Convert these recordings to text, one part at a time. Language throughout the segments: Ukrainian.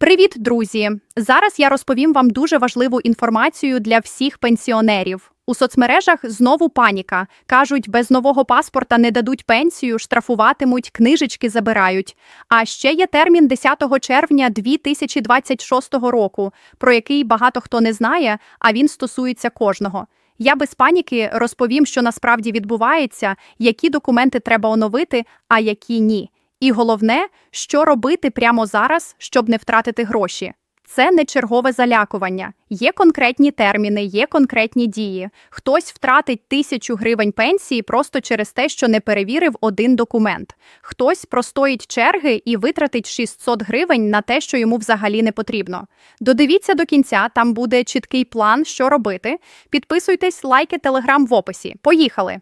Привіт, друзі! Зараз я розповім вам дуже важливу інформацію для всіх пенсіонерів. У соцмережах знову паніка. Кажуть, без нового паспорта не дадуть пенсію, штрафуватимуть, книжечки забирають. А ще є термін 10 червня 2026 року, про який багато хто не знає, а він стосується кожного. Я без паніки розповім, що насправді відбувається, які документи треба оновити, а які ні. І головне, що робити прямо зараз, щоб не втратити гроші. Це не чергове залякування. Є конкретні терміни, є конкретні дії. Хтось втратить тисячу гривень пенсії просто через те, що не перевірив один документ. Хтось простоїть черги і витратить 600 гривень на те, що йому взагалі не потрібно. Додивіться до кінця, там буде чіткий план, що робити. Підписуйтесь, лайки, телеграм в описі. Поїхали!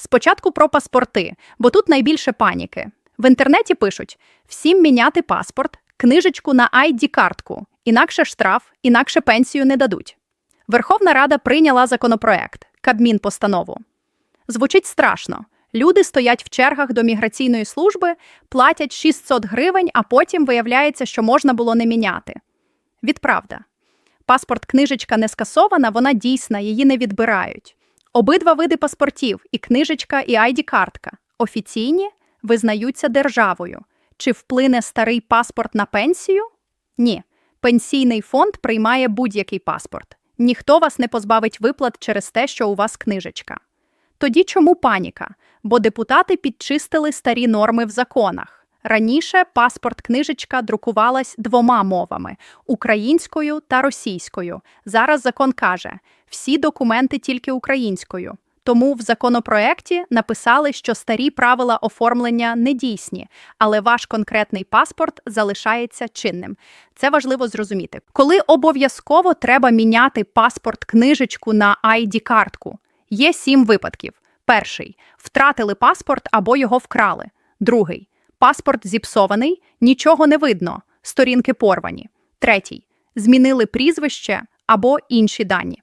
Спочатку про паспорти, бо тут найбільше паніки. В інтернеті пишуть: всім міняти паспорт, книжечку на ID-картку, інакше штраф, інакше пенсію не дадуть. Верховна Рада прийняла законопроект Кабмін постанову. Звучить страшно. Люди стоять в чергах до міграційної служби, платять 600 гривень, а потім виявляється, що можна було не міняти. Відправда. Паспорт книжечка не скасована, вона дійсна, її не відбирають. Обидва види паспортів, і книжечка, і ID-картка, офіційні визнаються державою. Чи вплине старий паспорт на пенсію? Ні. Пенсійний фонд приймає будь-який паспорт. Ніхто вас не позбавить виплат через те, що у вас книжечка. Тоді чому паніка? Бо депутати підчистили старі норми в законах. Раніше паспорт-книжечка друкувалась двома мовами українською та російською. Зараз закон каже всі документи тільки українською. Тому в законопроекті написали, що старі правила оформлення не дійсні, але ваш конкретний паспорт залишається чинним. Це важливо зрозуміти. Коли обов'язково треба міняти паспорт-книжечку на ID-картку, є сім випадків: перший втратили паспорт або його вкрали. Другий паспорт зіпсований, нічого не видно, сторінки порвані. Третій змінили прізвище або інші дані.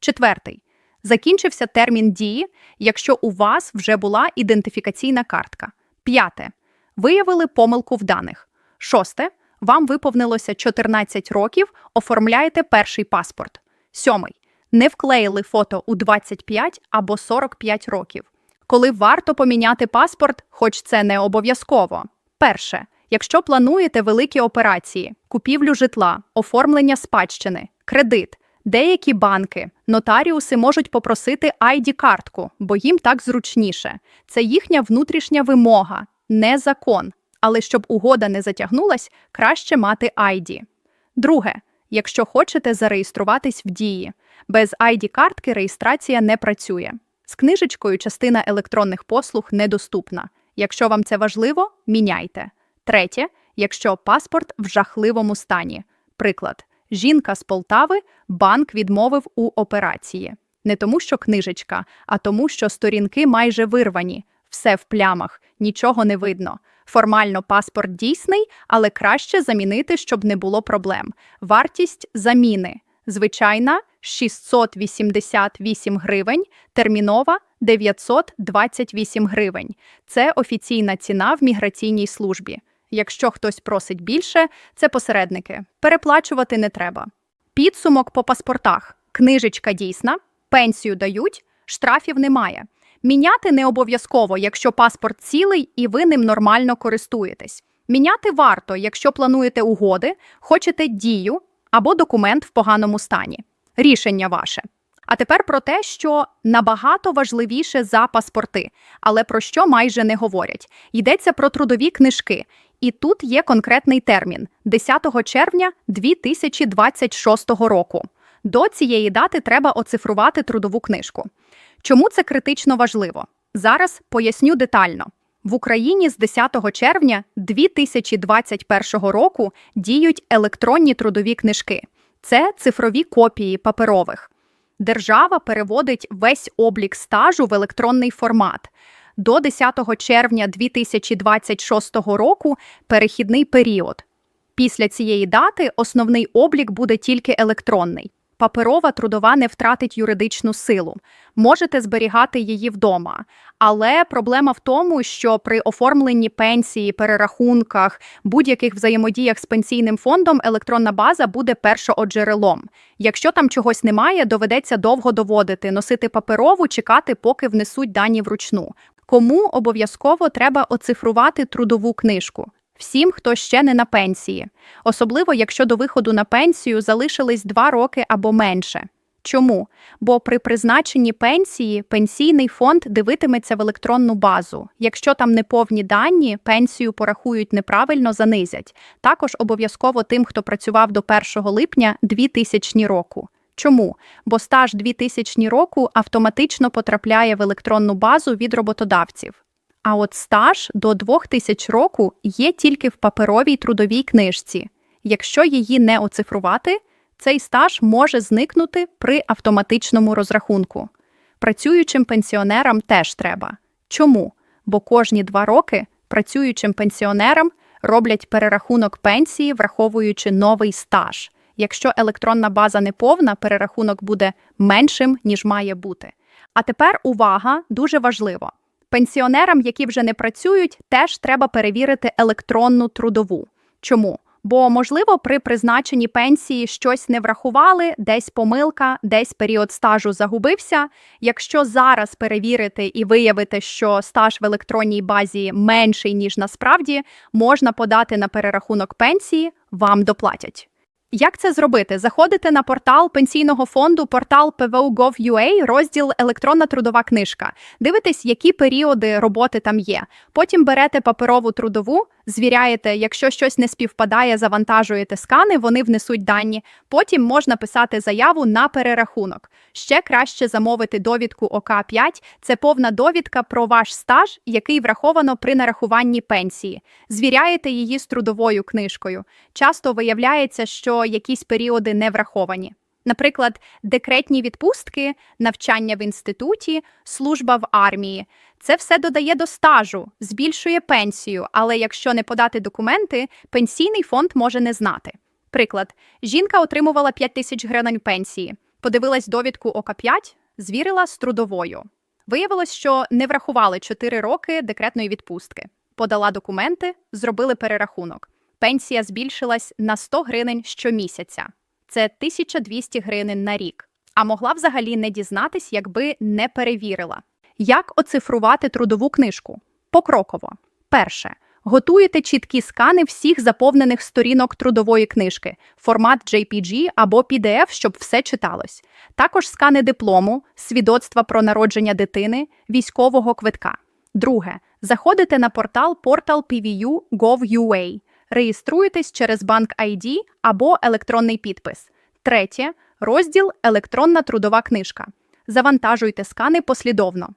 Четвертий закінчився термін дії, якщо у вас вже була ідентифікаційна картка. П'яте. Виявили помилку в даних. Шосте. Вам виповнилося 14 років, оформляєте перший паспорт. Сьомий. Не вклеїли фото у 25 або 45 років. Коли варто поміняти паспорт, хоч це не обов'язково. Перше. Якщо плануєте великі операції, купівлю житла, оформлення спадщини, кредит, Деякі банки, нотаріуси можуть попросити ID-картку, бо їм так зручніше. Це їхня внутрішня вимога, не закон. Але щоб угода не затягнулась, краще мати ID. Друге, якщо хочете зареєструватись в дії, без ID-картки реєстрація не працює. З книжечкою частина електронних послуг недоступна. Якщо вам це важливо, міняйте. Третє, якщо паспорт в жахливому стані. Приклад. Жінка з Полтави банк відмовив у операції. Не тому, що книжечка, а тому, що сторінки майже вирвані, все в плямах, нічого не видно. Формально паспорт дійсний, але краще замінити, щоб не було проблем. Вартість заміни звичайна 688 гривень, термінова 928 гривень. Це офіційна ціна в міграційній службі. Якщо хтось просить більше, це посередники. Переплачувати не треба. Підсумок по паспортах: книжечка дійсна, пенсію дають, штрафів немає. Міняти не обов'язково, якщо паспорт цілий і ви ним нормально користуєтесь. Міняти варто, якщо плануєте угоди, хочете дію або документ в поганому стані. Рішення ваше. А тепер про те, що набагато важливіше за паспорти, але про що майже не говорять. Йдеться про трудові книжки, і тут є конкретний термін 10 червня 2026 року. До цієї дати треба оцифрувати трудову книжку. Чому це критично важливо? Зараз поясню детально. В Україні з 10 червня 2021 року діють електронні трудові книжки. Це цифрові копії паперових. Держава переводить весь облік стажу в електронний формат до 10 червня 2026 року перехідний період. Після цієї дати основний облік буде тільки електронний. Паперова трудова не втратить юридичну силу. Можете зберігати її вдома. Але проблема в тому, що при оформленні пенсії, перерахунках, будь-яких взаємодіях з пенсійним фондом електронна база буде першооджерелом. Якщо там чогось немає, доведеться довго доводити, носити паперову, чекати, поки внесуть дані вручну. Кому обов'язково треба оцифрувати трудову книжку? Всім, хто ще не на пенсії, особливо якщо до виходу на пенсію залишились два роки або менше. Чому? Бо при призначенні пенсії пенсійний фонд дивитиметься в електронну базу. Якщо там неповні дані, пенсію порахують неправильно, занизять. Також обов'язково тим, хто працював до 1 липня 2000 року. Чому? Бо стаж 2000 року автоматично потрапляє в електронну базу від роботодавців. А от стаж до 2000 року є тільки в паперовій трудовій книжці. Якщо її не оцифрувати, цей стаж може зникнути при автоматичному розрахунку. Працюючим пенсіонерам теж треба. Чому? Бо кожні два роки працюючим пенсіонерам роблять перерахунок пенсії, враховуючи новий стаж. Якщо електронна база не повна, перерахунок буде меншим, ніж має бути. А тепер увага, дуже важливо. Пенсіонерам, які вже не працюють, теж треба перевірити електронну трудову. Чому? Бо, можливо, при призначенні пенсії щось не врахували, десь помилка, десь період стажу загубився. Якщо зараз перевірити і виявити, що стаж в електронній базі менший, ніж насправді, можна подати на перерахунок пенсії, вам доплатять. Як це зробити? Заходите на портал пенсійного фонду, портал PVO.gov.ua, розділ Електронна трудова книжка. Дивитесь, які періоди роботи там є. Потім берете паперову трудову, звіряєте, якщо щось не співпадає, завантажуєте скани, вони внесуть дані. Потім можна писати заяву на перерахунок. Ще краще замовити довідку ОК-5 – це повна довідка про ваш стаж, який враховано при нарахуванні пенсії. Звіряєте її з трудовою книжкою. Часто виявляється, що якісь періоди не враховані. Наприклад, декретні відпустки, навчання в інституті, служба в армії. Це все додає до стажу, збільшує пенсію, але якщо не подати документи, пенсійний фонд може не знати. Приклад: жінка отримувала 5 тисяч гривень пенсії, подивилась довідку ОК5, звірила з трудовою. Виявилось, що не врахували 4 роки декретної відпустки. Подала документи, зробили перерахунок. Пенсія збільшилась на 100 гривень щомісяця. Це 1200 гривень на рік. А могла взагалі не дізнатись, якби не перевірила. Як оцифрувати трудову книжку? Покроково. Перше. Готуєте чіткі скани всіх заповнених сторінок трудової книжки, формат JPG або PDF, щоб все читалось. Також скани диплому, свідоцтва про народження дитини, військового квитка. Друге. Заходите на портал portal.pvu.gov.ua. Реєструєтесь через банк ID або електронний підпис. Третє. Розділ Електронна трудова книжка. Завантажуйте скани послідовно.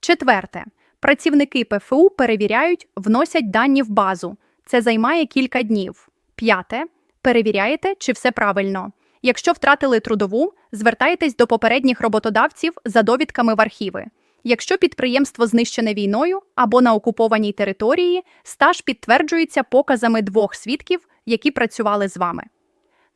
Четверте. Працівники ПФУ перевіряють, вносять дані в базу. Це займає кілька днів. П'яте. Перевіряєте, чи все правильно. Якщо втратили трудову, звертайтесь до попередніх роботодавців за довідками в архіви. Якщо підприємство знищене війною або на окупованій території, стаж підтверджується показами двох свідків, які працювали з вами.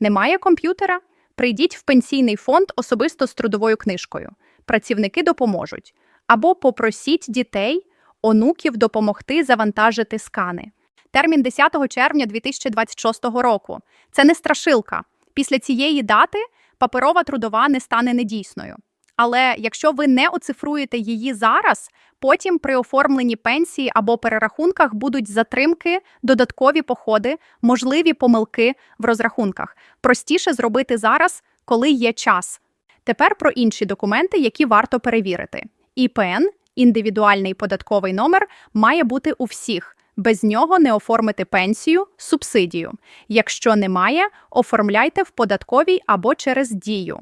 Немає комп'ютера? Прийдіть в пенсійний фонд особисто з трудовою книжкою. Працівники допоможуть. Або попросіть дітей, онуків допомогти завантажити скани. Термін 10 червня 2026 року. Це не страшилка. Після цієї дати паперова трудова не стане недійсною. Але якщо ви не оцифруєте її зараз, потім при оформленні пенсії або перерахунках будуть затримки, додаткові походи, можливі помилки в розрахунках. Простіше зробити зараз, коли є час. Тепер про інші документи, які варто перевірити. ІПН, індивідуальний податковий номер, має бути у всіх. Без нього не оформити пенсію, субсидію. Якщо немає, оформляйте в податковій або через дію.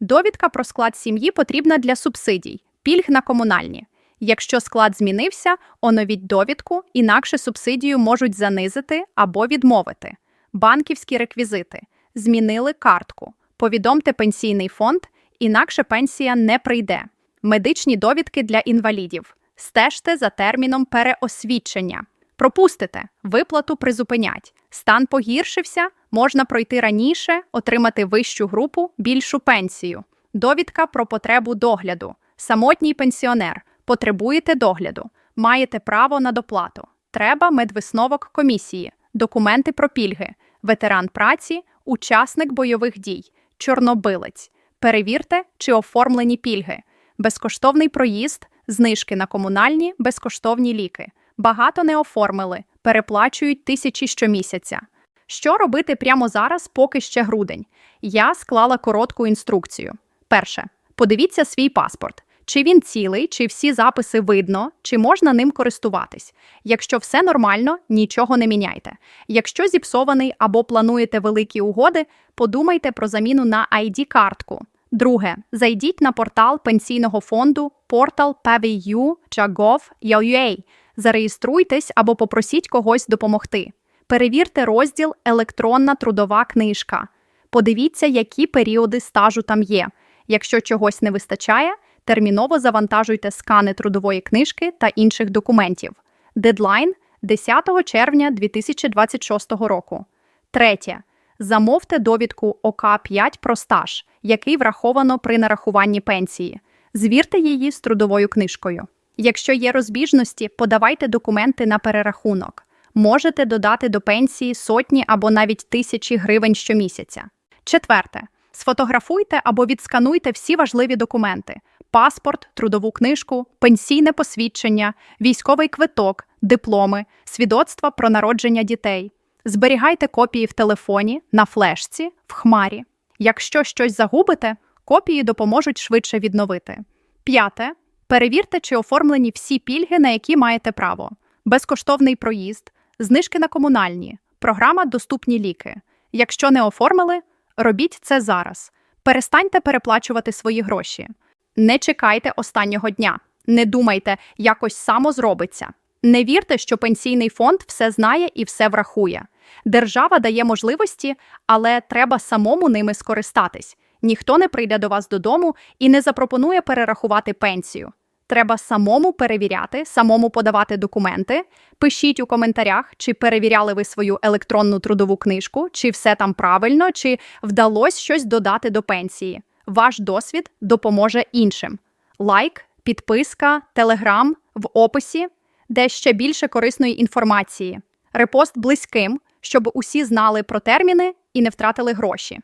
Довідка про склад сім'ї потрібна для субсидій, пільг на комунальні. Якщо склад змінився, оновіть довідку, інакше субсидію можуть занизити або відмовити. Банківські реквізити. Змінили картку. Повідомте пенсійний фонд, інакше пенсія не прийде. Медичні довідки для інвалідів. Стежте за терміном переосвідчення. Пропустите, виплату призупинять. Стан погіршився, можна пройти раніше, отримати вищу групу, більшу пенсію. Довідка про потребу догляду. Самотній пенсіонер. Потребуєте догляду. Маєте право на доплату. Треба медвисновок комісії, документи про пільги, ветеран праці, учасник бойових дій, чорнобилець. Перевірте, чи оформлені пільги, безкоштовний проїзд, знижки на комунальні, безкоштовні ліки. Багато не оформили, переплачують тисячі щомісяця. Що робити прямо зараз, поки ще грудень? Я склала коротку інструкцію. Перше, подивіться свій паспорт. Чи він цілий, чи всі записи видно, чи можна ним користуватись. Якщо все нормально, нічого не міняйте. Якщо зіпсований або плануєте великі угоди, подумайте про заміну на ID-картку. Друге, зайдіть на портал пенсійного фонду portal.pvu.gov.ua. Зареєструйтесь або попросіть когось допомогти. Перевірте розділ Електронна трудова книжка. Подивіться, які періоди стажу там є. Якщо чогось не вистачає, терміново завантажуйте скани трудової книжки та інших документів. Дедлайн 10 червня 2026 року. Третє. Замовте довідку ОК-5 про стаж, який враховано при нарахуванні пенсії. Звірте її з трудовою книжкою. Якщо є розбіжності, подавайте документи на перерахунок. Можете додати до пенсії сотні або навіть тисячі гривень щомісяця. Четверте. Сфотографуйте або відскануйте всі важливі документи: паспорт, трудову книжку, пенсійне посвідчення, військовий квиток, дипломи, свідоцтва про народження дітей. Зберігайте копії в телефоні, на флешці, в хмарі. Якщо щось загубите, копії допоможуть швидше відновити. П'яте. Перевірте, чи оформлені всі пільги, на які маєте право: безкоштовний проїзд, знижки на комунальні, програма Доступні ліки. Якщо не оформили, робіть це зараз. Перестаньте переплачувати свої гроші. Не чекайте останнього дня. Не думайте, якось само зробиться. Не вірте, що пенсійний фонд все знає і все врахує. Держава дає можливості, але треба самому ними скористатись. Ніхто не прийде до вас додому і не запропонує перерахувати пенсію. Треба самому перевіряти, самому подавати документи. Пишіть у коментарях, чи перевіряли ви свою електронну трудову книжку, чи все там правильно, чи вдалося щось додати до пенсії. Ваш досвід допоможе іншим. Лайк, підписка, телеграм в описі, де ще більше корисної інформації. Репост близьким, щоб усі знали про терміни і не втратили гроші.